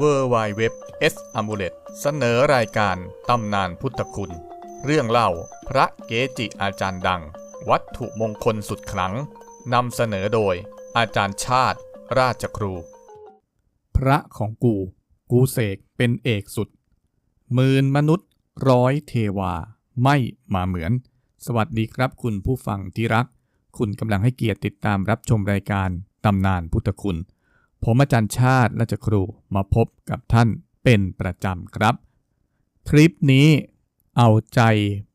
w w w s a m u l e t เสนอรายการตำนานพุทธคุณ เรื่องเล่าพระเกจิอาจารย์ดัง วัตถุมงคลสุดขลังนำเสนอโดย อาจารย์ชาติ ราชครู พระของกู กูเสกเป็นเอกสุดหมื่นมนุษย์ร้อยเทวา ไม่มาเหมือน สวัสดีครับคุณผู้ฟังที่รัก คุณกำลังให้เกียรติติดตามรับชมรายการตำนานพุทธคุณ ผมอาจารย์ชาติราชครูมาพบกับท่านเป็นประจำครับ คลิปนี้เอาใจ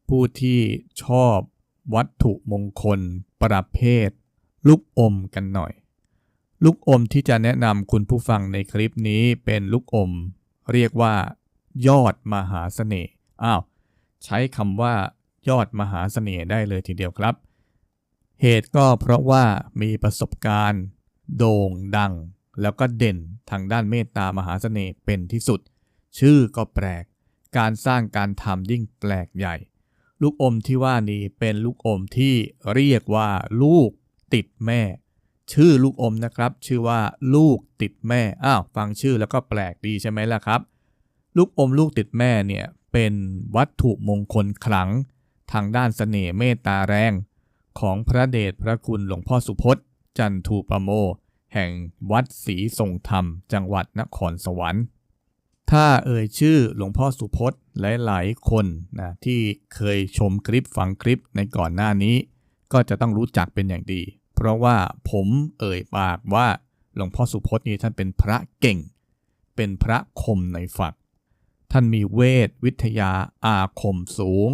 ผู้ที่ชอบวัตถุมงคลประเภท ลูกอมกันหน่อย ลูกอมที่จะแนะนำคุณผู้ฟังในคลิปนี้เป็นลูกอม เรียกว่า ยอดมหาเสน่ห์อ้าวใช้คำว่ายอดมหาเสน่ห์ได้เลยทีเดียวครับ เหตุก็เพราะว่ามีประสบการณ์ โด่งดัง แล้วก็เด่นทางด้านเมตตามหาเสน่ห์เป็นที่สุด ชื่อก็แปลก การสร้างการทำยิ่งแปลกใหญ่ ลูกอมที่ว่านี้เป็นลูกอมที่เรียกว่าลูกติดแม่ ชื่อลูกอมนะครับ ชื่อว่าลูกติดแม่ อ้าวฟังชื่อแล้วก็แปลกดีใช่ไหมล่ะครับ ลูกอมลูกติดแม่เนี่ยเป็นวัตถุมงคลขลัง ทางด้านเสน่ห์เมตตาแรง ของพระเดชพระคุณหลวงพ่อสุพจน์ จันทูปโม แห่งวัดศรีทรงธรรม จังหวัดนครสวรรค์ ถ้าเอ่ยชื่อหลวงพ่อสุพจน์หลายๆ คนนะที่เคยชมคลิปฟังคลิปในก่อนหน้านี้ ก็จะต้องรู้จักเป็นอย่างดี เพราะว่าผมเอ่ยปากว่าหลวงพ่อสุพจน์นี่ท่านเป็นพระเก่ง เป็นพระคมในฝัก ท่านมีเวทวิทยาอาคมสูง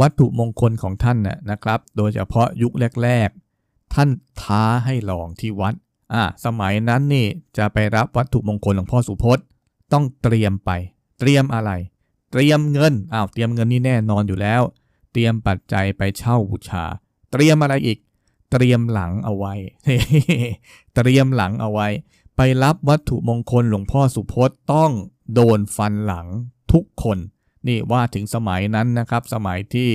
วัตถุมงคลของท่านน่ะนะครับ โดยเฉพาะยุคแรก ๆ ท่านท้าให้ลองที่วัด อ่าสมัยนั้นนี่จะไปรับวัตถุมงคลหลวงพ่อสุพจน์ ต้องเตรียมไป เตรียมอะไร เตรียมเงินอ้าวเตรียมเงินนี่แน่นอนอยู่แล้ว เตรียมปัจจัยไปเช่าบูชา เตรียมอะไรอีก เตรียมหลังเอาไว้ เตรียมหลังเอาไว้ ไปรับวัตถุมงคลหลวงพ่อสุพจน์ต้องโดนฟันหลังทุกคน นี่ว่าถึงสมัยนั้นนะครับ สมัยที่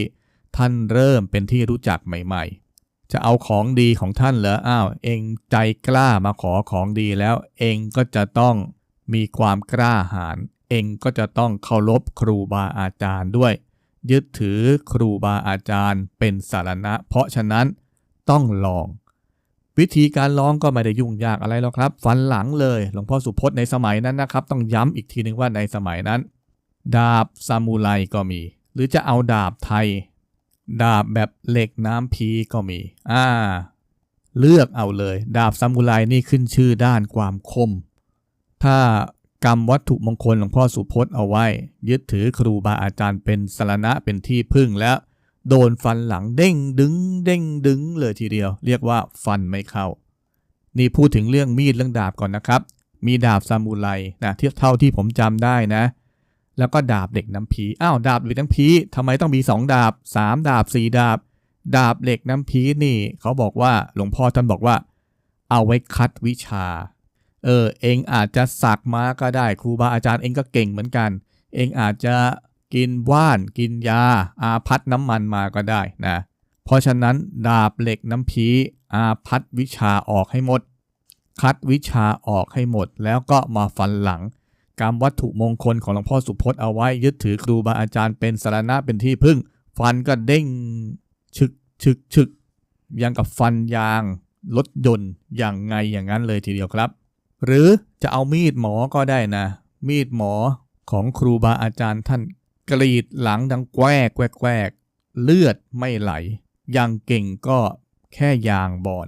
ท่านเริ่มเป็นที่รู้จักใหม่ ๆ จะเอาของดีของท่านเหรออ้าว เองใจกล้ามาขอของดีแล้ว เองก็จะต้องมีความกล้าหาญเองก็จะต้องเคารพครูบาอาจารย์ด้วย ยึดถือครูบาอาจารย์เป็นสารณะ เพราะฉะนั้นต้องลอง วิธีการร้องก็ไม่ได้ยุ่งยากอะไรหรอกครับฟันหลังเลยหลวงพ่อสุพจน์ในสมัยนั้นนะครับ ต้องย้ำอีกทีหนึ่งว่าในสมัยนั้น ดาบซามูไรก็มี หรือจะเอาดาบไทย ดาบแบบเหล็กน้ำพีก็มี อ่า เลือกเอาเลย ดาบซามูไรนี่ขึ้นชื่อด้านความคม ถ้ากรรมวัตถุมงคลหลวงพ่อสุพจน์เอาไว้ ยึดถือครูบาอาจารย์เป็นสารณะเป็นที่พึ่งแล้ว โดนฟันหลังเด้งดึงเด้งดึงเลยทีเดียว เรียกว่าฟันไม่เข้า นี่พูดถึงเรื่องมีดเรื่องดาบก่อนนะครับ มีดาบซามูไรนะเทียบเท่าที่ผมจำได้นะ แล้วก็ดาบเหล็กน้ำพีอ้าวดาบเหล็กน้ำพีทำไมต้องมีสองดาบสามดาบสี่ดาบ ดาบเหล็กน้ำพีนี่ เขาบอกว่าหลวงพ่อท่านบอกว่า เอาไว้คัดวิชา เออเองอาจจะสักมาก็ได้ครูบาอาจารย์เองก็เก่งเหมือนกัน เองอาจจะกินว่าน กินยา อาพัดน้ำมันมาก็ได้นะเพราะฉะนั้นดาบเหล็กน้ำพีอาพัดวิชาออกให้หมด คัดวิชาออกให้หมด แล้วก็มาฟันหลัง กรรมวัตถุมงคลของหลวงพ่อสุพจน์เอาไว้ ยึดถือครูบาอาจารย์เป็นสารณะเป็นที่พึ่ง ฟันก็เด้งชึกชึกชึกยังกับฟันยางรถยนต์อย่างไงอย่างนั้นเลยทีเดียวครับ หรือจะเอามีดหมอก็ได้นะ มีดหมอของครูบาอาจารย์ท่านกรีดหลังดังแกวกแกวกแกวกเลือดไม่ไหลยังเก่งก็แค่ยางบอน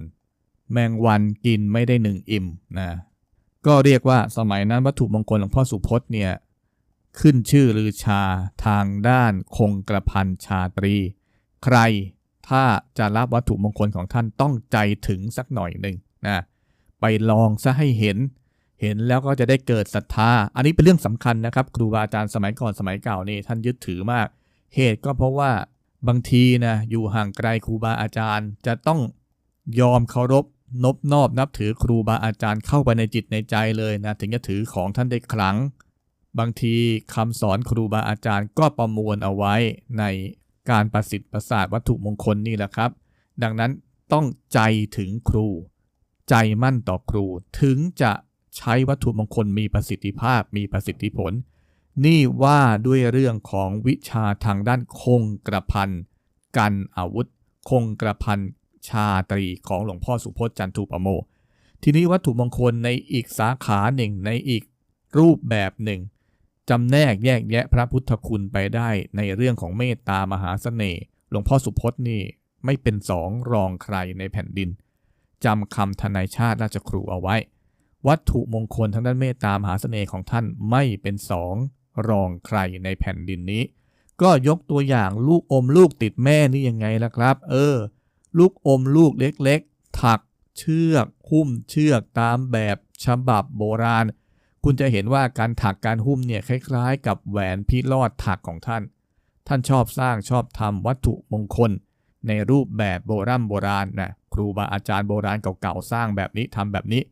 แมงวันกินไม่ได้หนึ่งอิ่มนะ ก็เรียกว่าสมัยนั้นวัตถุมงคลหลวงพ่อสุพจน์เนี่ยขึ้นชื่อลือชาทางด้านคงกระพันชาตรี ใครถ้าจะรับวัตถุมงคลของท่านต้องใจถึงสักหน่อยหนึ่งนะไปลองซะให้เห็น เห็นแล้วก็จะได้เกิดศรัทธา อันนี้เป็นเรื่องสำคัญนะครับ ครูบาอาจารย์สมัยก่อนสมัยเก่านี่ท่านยึดถือมาก เหตุก็เพราะว่าบางทีนะอยู่ห่างไกลครูบาอาจารย์จะต้องยอมเคารพ นบนอบนับถือครูบาอาจารย์เข้าไปในจิตในใจเลยนะถึงจะถือของท่านได้ครั้ง บางทีคำสอนครูบาอาจารย์ก็ประมวลเอาไว้ในการประสิทธิ์ประสาทวัตถุมงคลนี่แหละครับ ดังนั้นต้องใจถึงครู ใจมั่นต่อครู ถึงจะใช้วัตถุมงคลมีประสิทธิภาพมีประสิทธิผล นี่ว่าด้วยเรื่องของวิชาทางด้านคงกระพันกันอาวุธ คงกระพัน ชาตรีของหลวงพ่อสุพจน์จันทุปโม ทีนี้วัตถุมงคลในอีกสาขาหนึ่งในอีกรูปแบบหนึ่งจำแนกแยกแยะพระพุทธคุณไปได้ในเรื่องของเมตตามหาเสน่ห์หลวงพ่อสุพจน์นี่ไม่เป็นสองรองใครในแผ่นดินจำคำทนายชาติราชครูเอาไว้ วัตถุมงคลทางด้านเมตตามหาเสน่ห์ของท่านไม่เป็นสองรองใครในแผ่นดินนี้ ก็ยกตัวอย่างลูกอมลูกติดแม่นี่ยังไงล่ะครับ เออ ลูกอมลูกเล็กๆ ถักเชือกหุ้มเชือกตามแบบฉบับโบราณ คุณจะเห็นว่าการถักการหุ้มเนี่ยคล้ายๆ กับแหวนพิรอดถักของท่าน ท่านชอบสร้างชอบทำวัตถุมงคล ในรูปแบบโบราณโบราณนะครูบาอาจารย์โบราณเก่าๆสร้างแบบนี้ทำแบบนี้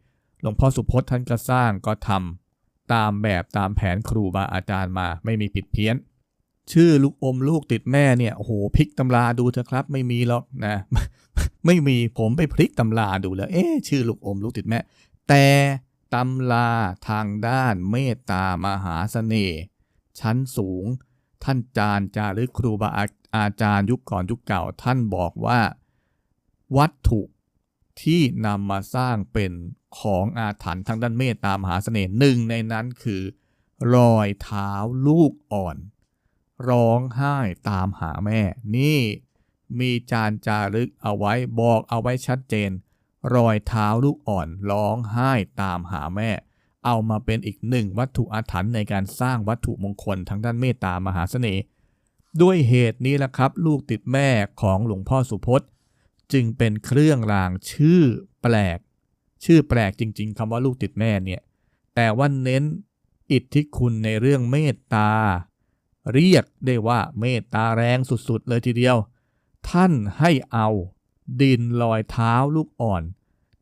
หลวงพ่อสุพจน์ท่านก็สร้างก็ทำตามแบบตามแผนครูบาอาจารย์มาไม่มีผิดเพี้ยน ชื่อลูกอมลูกติดแม่เนี่ยโอ้โหพลิกตำราดูเถอะครับ ไม่มีหรอกนะ ไม่มีผมไปพลิกตำราดูแล้ว เอ๊ชื่อลูกอมลูกติดแม่ แต่ตำราทางด้านเมตตามหาเสน่ห์ชั้นสูง ท่านจารย์จารึกครูบาอาอาจารย์ยุคก่อนยุคเก่า ท่านบอกว่า วัตถุที่นำมาสร้างเป็นของอาถรรพ์ทางด้านเมตตามหาเสน่ห์หนึ่งในนั้นคือ รอยเท้าลูกอ่อน ร้องไห้ตามหาแม่ นี่มีจานจารึกเอาไว้บอกเอาไว้ชัดเจน รอยเท้าลูกอ่อนร้องไห้ตามหาแม่ เอามาเป็นอีกหนึ่งวัตถุอาถรรพ์ในการสร้างวัตถุมงคลทางด้านเมตตามหาเสน่ห์ด้วยเหตุนี้ละครับ ลูกติดแม่ของหลวงพ่อสุพจน์ จึงเป็นเครื่องรางชื่อแปลก ชื่อแปลกจริง ๆคำว่าลูกติดแม่เนี่ยแต่ว่าเน้นอิทธิคุณในเรื่องเมตตา เรียกได้ว่าเมตตาแรงสุดๆ เลยทีเดียว ท่านให้เอาดินลอยเท้าลูกอ่อน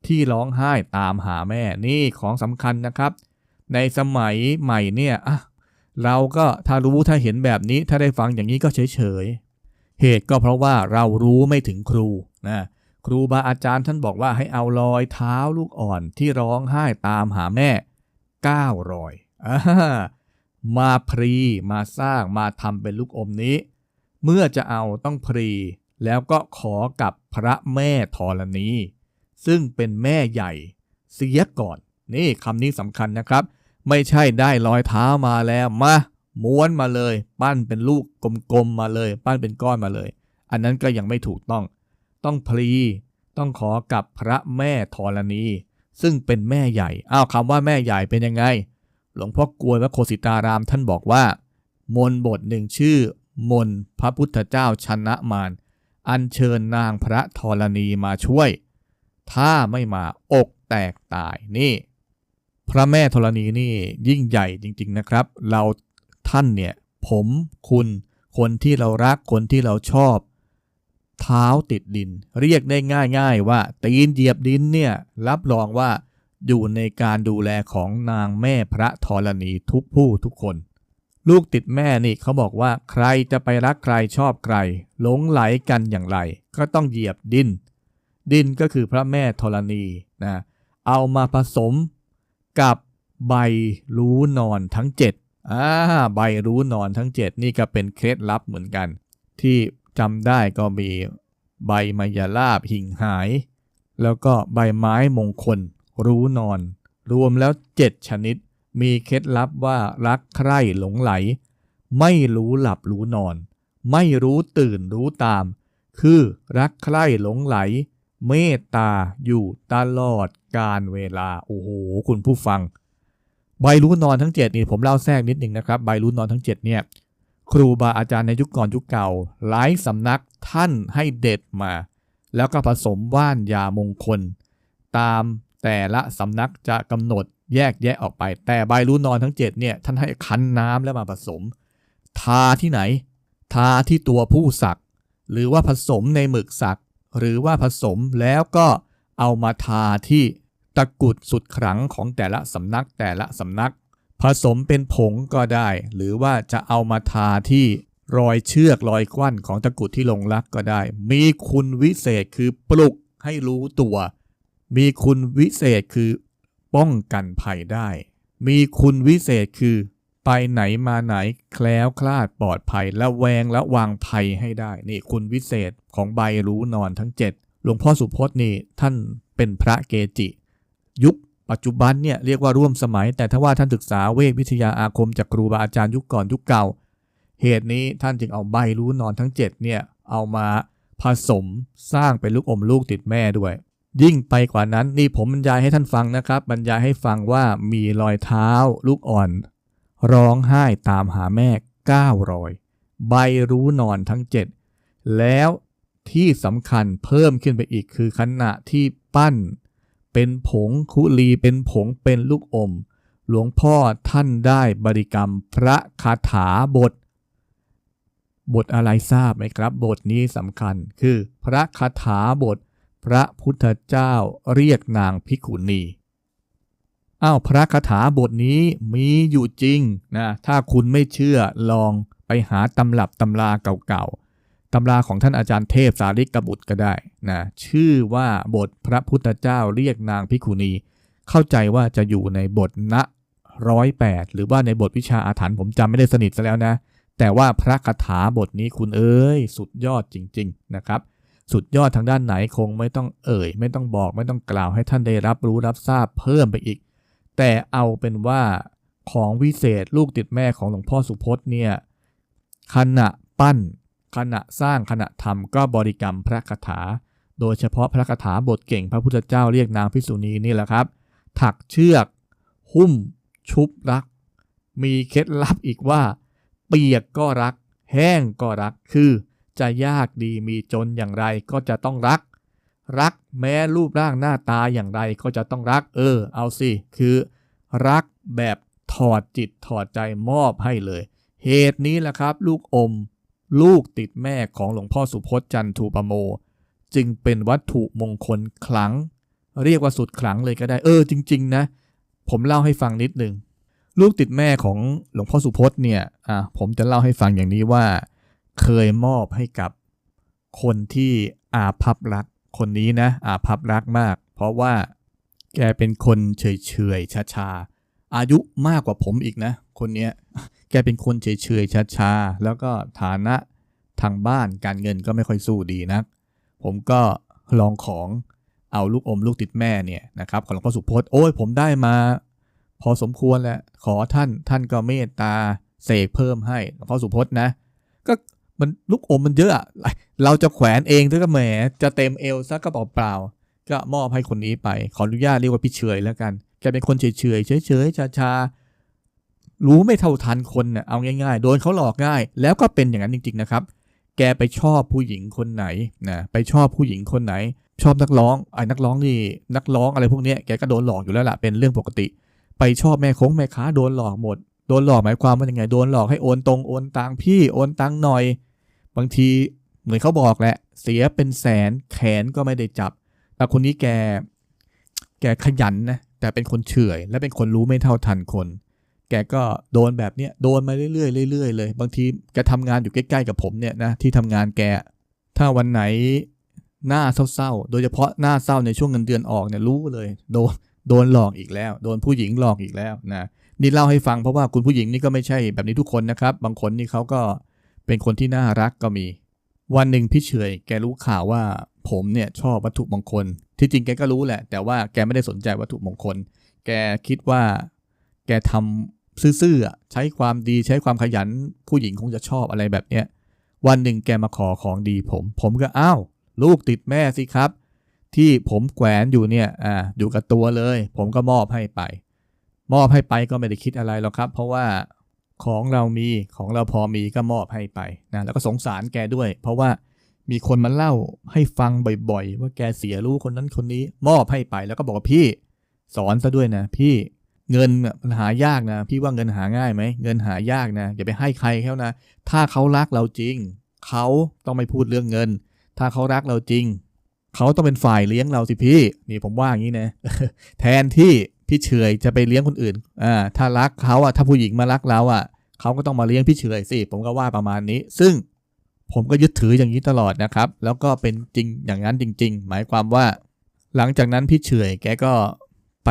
ที่ร้องไห้ตามหาแม่นี่ของสำคัญนะครับ ในสมัยใหม่เนี่ยอะเราก็ถ้ารู้ถ้าเห็นแบบนี้ถ้าได้ฟังอย่างนี้ก็เฉยๆ เหตุก็เพราะว่าเรารู้ไม่ถึงครูนะครูบาอาจารย์ท่านบอกว่าให้เอารอยเท้าลูกอ่อนที่ร้องไห้ตามหาแม่9รอยอ่า มาพรีมาสร้างมาทำเป็นลูกอมนี้ เมื่อจะเอาต้องพรี แล้วก็ขอกับพระแม่ธรณี ซึ่งเป็นแม่ใหญ่เสียก่อน นี่คำนี้สำคัญนะครับ ไม่ใช่ได้รอยเท้ามาแล้วมาม้วนมาเลย ปั้นเป็นลูกกลมๆมาเลย ปั้นเป็นก้อนมาเลย อันนั้นก็ยังไม่ถูกต้อง ต้องพลีต้องขอกับพระแม่ธรณี ซึ่งเป็นแม่ใหญ่อ้าวคำว่าแม่ใหญ่เป็นยังไง หลวงพ่อกลวยวัดโคสิตารามท่านบอกว่า มนบทหนึ่งชื่อ มนพระพุทธเจ้าชนะมารอัญเชิญนางพระธรณีมาช่วย ถ้าไม่มาอกแตกตายนี่ พระแม่ธรณีนี่ยิ่งใหญ่จริง ๆนะครับ เราท่านเนี่ย ผมคุณ คนที่เรารักคนที่เราชอบ เท้าติดดิน เรียกได้ง่าย ๆ ว่าตีนเหยียบดินเนี่ยรับรองว่า อยู่ในการดูแลของนางแม่พระธรณีทุกผู้ทุกคน ลูกติดแม่นี่เขาบอกว่าใครจะไปรักใครชอบใครหลงไหลกันอย่างไร ก็ต้องเหยียบดิน ดินก็คือพระแม่ธรณีนะเอามาผสมกับใบรู้นอนทั้ง7อ่าใบรู้นอนทั้ง 7 นี่ก็เป็นเคล็ดลับเหมือนกัน ที่จำได้ก็มีใบมายาลาบหิ่งหาย แล้วก็ใบไม้มงคล รู้นอน รวมแล้ว 7 ชนิด มีเคล็ดลับว่ารักใคร่หลงไหล ไม่รู้หลับรู้นอน ไม่รู้ตื่นรู้ตาม คือรักใคร่หลงไหล เมตตาอยู่ตลอดการเวลา โอ้โห คุณผู้ฟัง ใบรู้นอนทั้ง 7 นี่ผมเล่าแทรกนิดหนึ่งนะครับ ใบรู้นอนทั้ง 7 เนี่ยครูบาอาจารย์ในยุคก่อนยุคเก่า หลายสำนักท่านให้เด็ดมา แล้วก็ผสมว่านยามงคล ตาม แต่ละสำนักจะกำหนดแยกแยะออกไป แต่ใบรู้นอนทั้ง 7 เนี่ย ท่านให้คั้นน้ำแล้วมาผสม ทาที่ไหน ทาที่ตัวผู้สัก หรือว่าผสมในหมึกสัก หรือว่าผสมแล้วก็เอามาทาที่ตะกุดสุดขลังของแต่ละสำนักแต่ละสำนัก ผสมเป็นผงก็ได้ หรือว่าจะเอามาทาที่รอยเชือกรอยกวั้นของตะกุดที่ลงรักก็ได้ มีคุณวิเศษคือปลุกให้รู้ตัว มีคุณวิเศษคือป้องกันภัยได้ มีคุณวิเศษคือ ไปไหนมาไหนแคล้วคลาดปลอดภัยและแวงและวางภัยให้ได้ นี่คุณวิเศษของใบรู้นอนทั้ง 7 หลวงพ่อสุพจน์นี่ท่านเป็นพระเกจิ ยุคปัจจุบันเนี่ยเรียกว่าร่วมสมัย แต่ถ้าว่าท่านศึกษาเวทวิทยาอาคมจากครูบาอาจารย์ยุคก่อนยุคเก่า เหตุนี้ท่านจึงเอาใบรู้นอนทั้ง 7 เนี่ยเอามาผสมสร้างเป็นลูกอมลูกติดแม่ด้วย ยิ่งไปกว่านั้นนี่ผมบรรยายให้ท่านฟังนะครับ บรรยายให้ฟังว่ามีรอยเท้าลูกอ่อน ร้องไห้ตามหาแม่9รอย ใบรู้นอนทั้ง 7 แล้วที่สำคัญเพิ่มขึ้นไปอีกคือขณะที่ปั้น เป็นผงคุลีเป็นผงเป็นลูกอม หลวงพ่อท่านได้บริกรรมพระคาถาบท บทอะไรทราบไหมครับ บทนี้สำคัญคือพระคาถาบท พระพุทธเจ้าเรียกนางภิกขุณีอ้าวพระคาถาบทนี้มีอยู่จริงนะถ้าคุณไม่เชื่อลองไปหาตำรับตำราเก่าๆตำราของท่านอาจารย์เทพสาริกบุตรก็ได้นะชื่อว่าบทพระพุทธเจ้าเรียกนางภิกขุณี เข้าใจว่าจะอยู่ในบทณร้อยแปดหรือว่าในบทวิชาอาถรรพ์ผมจำไม่ได้สนิทซะแล้วนะ แต่ว่าพระคาถาบทนี้คุณเอ้ย สุดยอดจริง ๆนะครับ สุดยอดทางด้านไหนคงไม่ต้องเอ่ย ไม่ต้องบอกไม่ต้องกล่าวให้ท่านได้รับรู้รับทราบเพิ่มไปอีก แต่เอาเป็นว่าของวิเศษลูกติดแม่ของหลวงพ่อสุพจน์เนี่ยขณะปั้น ขณะสร้างขณะทำก็บริกรรมพระคาถา โดยเฉพาะพระคาถาบทเก่งพระพุทธเจ้าเรียกนางพิกษุณีนี่แหละครับ ถักเชือก หุ้ม ชุบรัก มีเคล็ดลับอีกว่า เปียกก็รัก แห้งก็รักคือ จะยากดีมีจนอย่างไรก็จะต้องรัก รักแม้รูปร่างหน้าตาอย่างไรก็จะต้องรัก เออ เอาสิ คือ รักแบบถอดจิตถอดใจมอบให้เลย เหตุนี้แหละครับ ลูกอม ลูกติดแม่ของหลวงพ่อสุพจน์จันทูปโม จึงเป็นวัตถุมงคลขลังเรียกว่าสุดขลังเลยก็ได้ เออ จริง ๆ นะ ผมเล่าให้ฟังนิดนึงลูกติดแม่ของหลวงพ่อสุพจน์เนี่ย อะผมจะเล่าให้ฟังอย่างนี้ว่า เคยมอบให้กับคนที่อาภัพรักคนนี้นะอาภัพรักมาก เพราะว่าแกเป็นคนเฉยเฉยช้าชาอายุมากกว่าผมอีกนะ คนเนี้ยแกเป็นคนเฉยเฉยช้าชาแล้วก็ฐานะทางบ้านการเงินก็ไม่ค่อยสู้ดีนะผมก็ลองของเอาลูกอมลูกติดแม่เนี่ยนะครับของหลวงพ่อสุพจน์โอ้ยผมได้มา พอสมควรแล้วขอท่านท่านก็เมตตาเสกเพิ่มให้หลวงพ่อสุพจน์นะ ก็ มันลูกอมมันเยอะอะเราจะแขวนเองด้วยก็แหมจะเต็มเอวซะก็เปล่าๆก็มอบให้คนนี้ไป ขออนุญาตเรียกว่าพี่เฉยแล้วกันแกเป็นคนเฉยเฉยเฉยเฉยชาชารู้ไม่เท่าทันคนเน่ะเอาง่าย ๆ โดนเขาหลอกง่าย แล้วก็เป็นอย่างนั้นจริง ๆ นะครับ แกไปชอบผู้หญิงคนไหนนะไปชอบผู้หญิงคนไหน ชอบนักร้องไอ้นักร้องนี่นักร้องอะไรพวกนี้แกก็โดนหลอกอยู่แล้วล่ะเป็นเรื่องปกติ ไปชอบแม่คงแม่ค้าโดนหลอกหมด โดนหลอกหมายความว่ายังไงโดนหลอกให้โอนตรงโอนตังพี่โอนตังหน่อย บางทีเหมือนเขาบอกแหละ เสียเป็นแสนแขนก็ไม่ได้จับ แต่คนนี้แก แกขยันนะ แต่เป็นคนเฉื่อย และเป็นคนรู้ไม่เท่าทันคน แกก็โดนแบบเนี้ยโดนมาเรื่อยๆเรื่อยๆเลย บางทีแกทำงานอยู่ใกล้ๆกับผมเนี่ยนะที่ทำงานแก ถ้าวันไหนหน้าเศร้าๆ โดยเฉพาะหน้าเศร้าในช่วงเงินเดือนออกเนี่ยรู้เลย โดนโดนหลอกอีกแล้ว โดนผู้หญิงหลอกอีกแล้วนะนี่เล่าให้ฟังเพราะว่าคุณผู้หญิงนี่ก็ไม่ใช่แบบนี้ทุกคนนะครับ บางคนนี่เขาก็ เป็นคนที่น่ารักก็มี วันหนึ่งพี่เฉยแกรู้ข่าวว่าผมเนี่ยชอบวัตถุมงคล ที่จริงแกก็รู้แหละ แต่ว่าแกไม่ได้สนใจวัตถุมงคล แกคิดว่า แกทำซื่อๆใช้ความดีใช้ความขยันผู้หญิงคงจะชอบอะไรแบบเนี้ยวันหนึ่งแกมาขอของดีผม ผมก็อ้าวลูกติดแม่สิครับ ที่ผมแขวนอยู่เนี่ยอ่าอยู่กับตัวเลย ผมก็มอบให้ไป มอบให้ไปก็ไม่ได้คิดอะไรหรอกครับ เพราะว่า ของเรามีของเราพอมีก็มอบให้ไปนะแล้วก็สงสารแกด้วย เพราะว่ามีคนมาเล่าให้ฟังบ่อยๆ ว่าแกเสียลูกคนนั้นคนนี้มอบให้ไป แล้วก็บอกว่าพี่สอนซะด้วยนะ พี่เงินมันหายากนะ พี่ว่าเงินหาง่ายไหมเงินหายากนะอย่าไปให้ใครเขานะ ถ้าเขารักเราจริง เขาต้องไม่พูดเรื่องเงิน ถ้าเขารักเราจริง เขาต้องเป็นฝ่ายเลี้ยงเราสิพี่ นี่ผมว่าอย่างนี้นะ แทนที่ พี่เฉยจะไปเลี้ยงคนอื่นอ่าถ้ารักเขาอะถ้าผู้หญิงมารักเราอะเขาก็ต้องมาเลี้ยงพี่เฉยสิผมก็ว่าประมาณนี้ ซึ่งผมก็ยึดถืออย่างนี้ตลอดนะครับ แล้วก็เป็นจริงอย่างนั้นจริง ๆ หมายความว่า หลังจากนั้นพี่เฉยแกก็ไป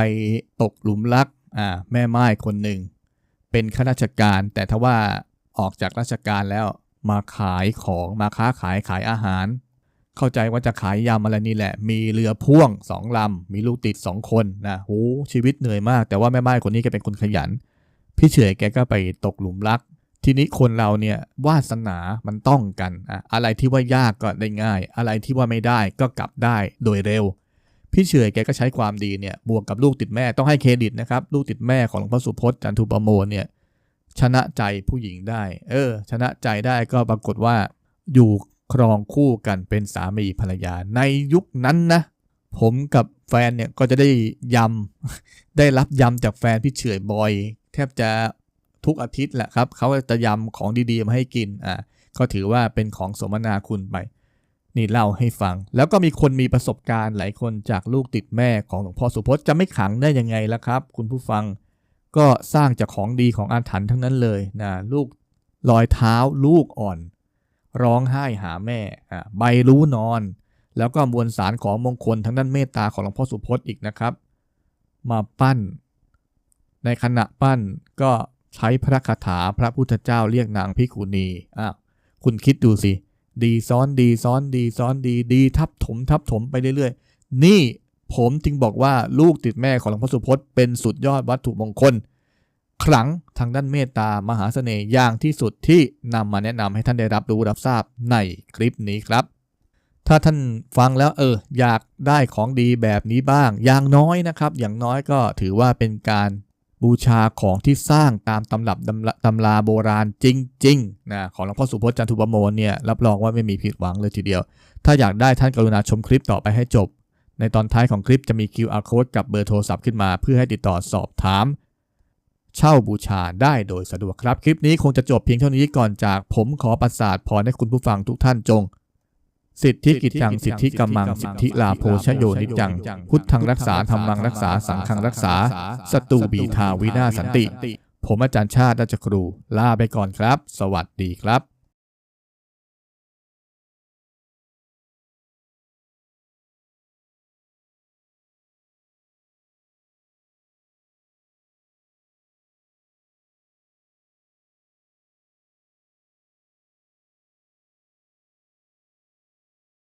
ตกหลุมรักอ่าแม่ไม้คนหนึ่งเป็นข้าราชการ แต่ทว่าออกจากราชการแล้วมาขายของมาค้าขายขายอาหาร เข้าใจว่าจะขายยำอะไรนี่แหละ มีเรือพ่วงสองลำ มีลูกติดสองคนนะโหชีวิตเหนื่อยมาก แต่ว่าแม่ไม้คนนี้แกเป็นคนขยัน พี่เฉยแกก็ไปตกหลุมรัก ทีนี้คนเราเนี่ยวาสนามันต้องกันอะอะไรที่ว่ายากก็ได้ง่าย อะไรที่ว่าไม่ได้ก็กลับได้โดยเร็ว พี่เฉยแกก็ใช้ความดีเนี่ยบวกกับลูกติดแม่ต้องให้เครดิตนะครับลูกติดแม่ของหลวงพ่อสุพจน์จันทุประโมนเนี่ยชนะใจผู้หญิงได้ เออ ชนะใจได้ก็ปรากฏว่าอยู่ ครองคู่กันเป็นสามีภรรยาในยุคนั้นนะ ผมกับแฟนเนี่ยก็จะได้ยำได้รับยำจากแฟนพี่เฉยบ่อย แทบจะทุกอาทิตย์แหละครับเขาจะยำของดีๆมาให้กินอ่าก็ถือว่าเป็นของสมนาคุณไป นี่เล่าให้ฟัง แล้วก็มีคนมีประสบการณ์หลายคนจากลูกติดแม่ของหลวงพ่อสุพจน์จะไม่ขังได้ยังไงล่ะครับ คุณผู้ฟังก็สร้างจากของดีของอาถรรพ์ทั้งนั้นเลยนะลูกรอยเท้าลูกอ่อน ร้องไห้หาแม่ใบรู้นอน แล้วก็มวลสารของมงคลทั้งด้านเมตตาของหลวงพ่อสุพจน์อีกนะครับ มาปั้น ในขณะปั้นก็ใช้พระคาถาพระพุทธเจ้าเรียกนางพิกุณีอ้าวคุณคิดดูสิ ดีซ้อนดีซ้อนดีซ้อนดีดีทับถมทับถมไปเรื่อยๆ นี่ผมจึงบอกว่าลูกติดแม่ของหลวงพ่อสุพจน์เป็นสุดยอดวัตถุมงคล ขลังทางด้านเมตตามหาเสน่ห์อย่างที่สุดที่นำมาแนะนำให้ท่านได้รับรู้รับทราบในคลิปนี้ครับ ถ้าท่านฟังแล้วเอออยากได้ของดีแบบนี้บ้าง อย่างน้อยนะครับ อย่างน้อยก็ถือว่าเป็นการบูชาของที่สร้างตามตำรับตำราตำราโบราณจริงๆนะของหลวงพ่อสุพจน์จันทุปโมนเนี่ยรับรองว่าไม่มีผิดหวังเลยทีเดียว ถ้าอยากได้ท่านกรุณาชมคลิปต่อไปให้จบ ในตอนท้ายของคลิปจะมี QR code กับเบอร์โทรศัพท์ขึ้นมา เพื่อให้ติดต่อสอบถาม เช่าบูชาได้โดยสะดวกครับ คลิปนี้คงจะจบเพียงเท่านี้ก่อนจากผมขอประสาทพรให้คุณผู้ฟังทุกท่านจง สิทธิกิจจังสิทธิกำมังสิทธิลาโภชโยนิจัง พุทธังรักษาธรรมังรักษาสังฆังรักษาสตูบีทาวินาศสันติ ผมอาจารย์ชาติราชครูลาไปก่อนครับ สวัสดีครับ